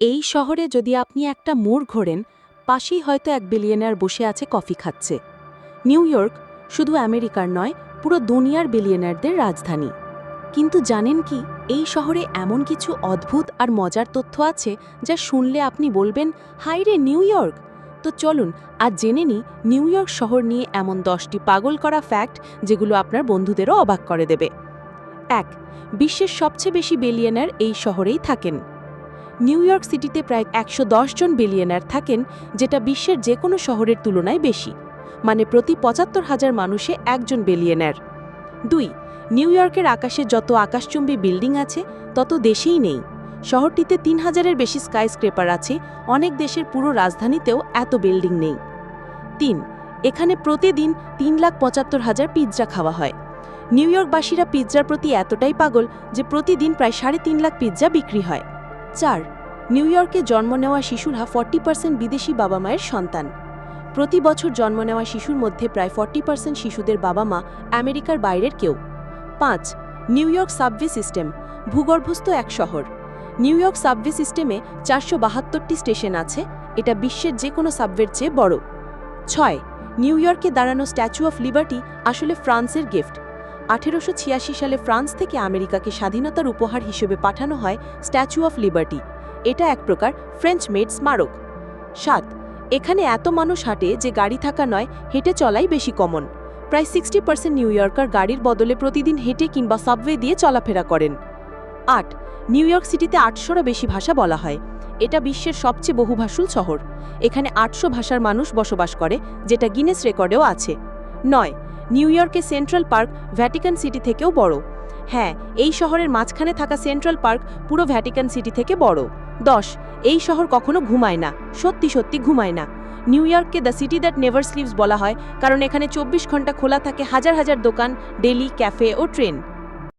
এই শহরে যদি আপনি একটা মোড় ঘোরেন, পাশেই হয়তো এক বিলিয়নার বসে আছে কফি খাচ্ছে। নিউ ইয়র্ক শুধু আমেরিকার নয়, পুরো দুনিয়ার বিলিয়নারদের রাজধানী। কিন্তু জানেন কি, এই শহরে এমন কিছু অদ্ভুত আর মজার তথ্য আছে যা শুনলে আপনি বলবেন হাই রে, নিউ ইয়র্ক! তো চলুন, আজ জেনে নিই, নিউ ইয়র্ক শহর নিয়ে এমন দশটি পাগল করা ফ্যাক্ট যেগুলো আপনার বন্ধুদেরও অবাক করে দেবে। এক, বিশ্বের সবচেয়ে বেশি বিলিয়নার এই শহরেই থাকেন। নিউ ইয়র্ক সিটিতে প্রায় একশো জন বিলিয়নার থাকেন, যেটা বিশ্বের যে কোনো শহরের তুলনায় বেশি। মানে প্রতি পঁচাত্তর হাজার মানুষে একজন বিলিয়নার। দুই, নিউ ইয়র্কের আকাশে যত আকাশচুম্বী বিল্ডিং আছে, তত দেশেই নেই। শহরটিতে তিন হাজারের বেশি স্কাইস্ক্রেপার আছে, অনেক দেশের পুরো রাজধানীতেও এত বিল্ডিং নেই। তিন, এখানে প্রতিদিন তিন লাখ পঁচাত্তর হাজার পিৎজা খাওয়া হয়। নিউ ইয়র্কবাসীরা পিৎজার প্রতি এতটাই পাগল যে প্রতিদিন প্রায় সাড়ে তিন লাখ পিৎজা বিক্রি হয়। চার, নিউ ইয়র্কে জন্ম নেওয়া শিশুরা ফর্টি পার্সেন্ট বিদেশি বাবা মায়ের সন্তান। প্রতি বছর জন্ম নেওয়া শিশুর মধ্যে প্রায় ফর্টি পার্সেন্ট শিশুদের বাবা মা আমেরিকার বাইরের কেউ। পাঁচ, নিউ ইয়র্ক সাবওয়ে সিস্টেম, ভূগর্ভস্থ এক শহর। নিউ ইয়র্ক সাবওয়ে সিস্টেমে চারশো বাহাত্তরটি স্টেশন আছে, এটা বিশ্বের যে কোনো সাবওয়ের চেয়ে বড়। ছয়, নিউ ইয়র্কে দাঁড়ানো স্ট্যাচু অফ লিবার্টি আসলে ফ্রান্সের গিফট। আঠেরোশো ছিয়াশি সালে ফ্রান্স থেকে আমেরিকাকে স্বাধীনতার উপহার হিসেবে পাঠানো হয় স্ট্যাচু অফ লিবার্টি। এটা এক প্রকার ফ্রেঞ্চ মেড স্মারক। সাত, এখানে এত মানুষ হাঁটে যে গাড়ি থাকা নয়, হেঁটে চলাই বেশি কমন। প্রায় সিক্সটি পার্সেন্ট নিউ ইয়র্কার গাড়ির বদলে প্রতিদিন হেঁটে কিংবা সাবওয়ে দিয়ে চলাফেরা করেন। আট, নিউ ইয়র্ক সিটিতে আটশোরও বেশি ভাষা বলা হয়। এটা বিশ্বের সবচেয়ে বহুভাষুল শহর। এখানে আটশো ভাষার মানুষ বসবাস করে, যেটা গিনেস রেকর্ডেও আছে। নয় নিউ ইয়র্কে সেন্ট্রাল পার্ক ভ্যাটিকান সিটি থেকেও বড়। হ্যাঁ এই শহরের মাঝখানে থাকা সেন্ট্রাল পার্ক পুরো ভ্যাটিকান সিটি থেকে বড়। দশ, এই শহর কখনো ঘুমায় না, সত্যি সত্যি ঘুমায় না। New ইয়র্ককে the city that never sleeps বলা হয়, কারণ এখানে চব্বিশ ঘণ্টা খোলা থাকে হাজার হাজার দোকান, ডেলি, ক্যাফে ও ট্রেন।